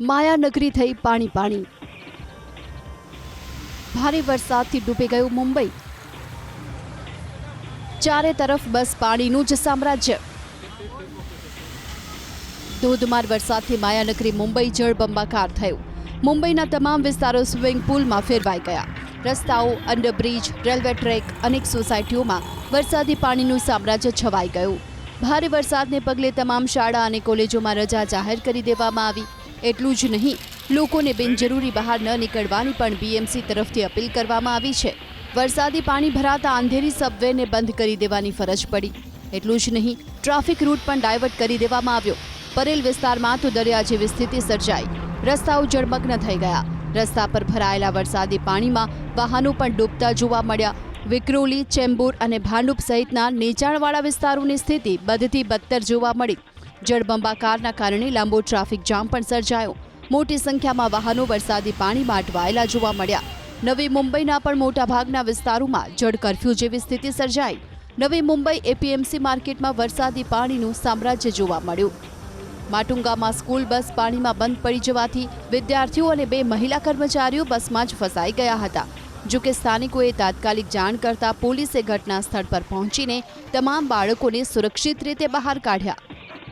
માયાનગરી થઈ પાણી પાણી. ભારે વરસાદથી ડૂબી ગયું મુંબઈ. ચારે તરફ બસ પાણીનું જ સામ્રાજ્ય. ધોધમાર વરસાદથી માયાનગરી મુંબઈ જળબંબાકાર થયું. મુંબઈના તમામ વિસ્તારો સ્વિમિંગ પુલમાં ફેરવાઈ ગયા. રસ્તાઓ, અંડરબ્રિજ, રેલવે ટ્રેક અનેક સોસાયટીઓમાં વરસાદી પાણીનું સામ્રાજ્ય છવાઈ ગયું. ભારે વરસાદને પગલે તમામ શાળા અને કોલેજોમાં રજા જાહેર કરી દેવામાં આવી. એટલું જ નહીં, લોકોને બિનજરૂરી બહાર ન નીકળવાની પણ બીએમસી તરફથી અપીલ કરવામાં આવી છે. વરસાદી પાણી ભરાતા અંધેરી સબવેને બંધ કરી દેવાની ફરજ પડી. એટલું જ નહીં, ટ્રાફિક રૂટ પણ ડાયવર્ટ કરી દેવામાં આવ્યો. પરેલ વિસ્તારમાં તો દરિયા જેવી સ્થિતિ સર્જાઈ. રસ્તાઓ જળમગ્ન થઈ ગયા. રસ્તા પર ભરાયેલા વરસાદી પાણીમાં વાહનો પણ ડૂબતા જોવા મળ્યા. વિક્રોલી, ચેમ્બુર અને ભાંડુપ સહિતના નીચાણવાળા વિસ્તારોની સ્થિતિ બધથી બદતર જોવા મળી. જળબંબાકારના કારણે લાંબો ટ્રાફિક જામ પણ સર્જાયો. મોટી સંખ્યામાં વાહનો વરસાદી પાણીમાં અટવાયેલા જોવા મળ્યા. નવી મુંબઈના પણ મોટાભાગના વિસ્તારોમાં જળ કરફ્યુ જેવી સ્થિતિ સર્જાઈ. નવી મુંબઈ એપીએમસી માર્કેટમાં વરસાદી પાણીનું સામ્રાજ્ય જોવા મળ્યું. માટુંગામાં સ્કૂલ બસ પાણીમાં બંધ પડી જવાથી વિદ્યાર્થીઓ અને બે મહિલા કર્મચારીઓ બસમાં જ ફસાઈ ગયા હતા. જો કે સ્થાનિકોએ તાત્કાલિક જાણ કરતા પોલીસે ઘટના સ્થળ પર પહોંચીને તમામ બાળકોને સુરક્ષિત રીતે બહાર કાઢ્યા.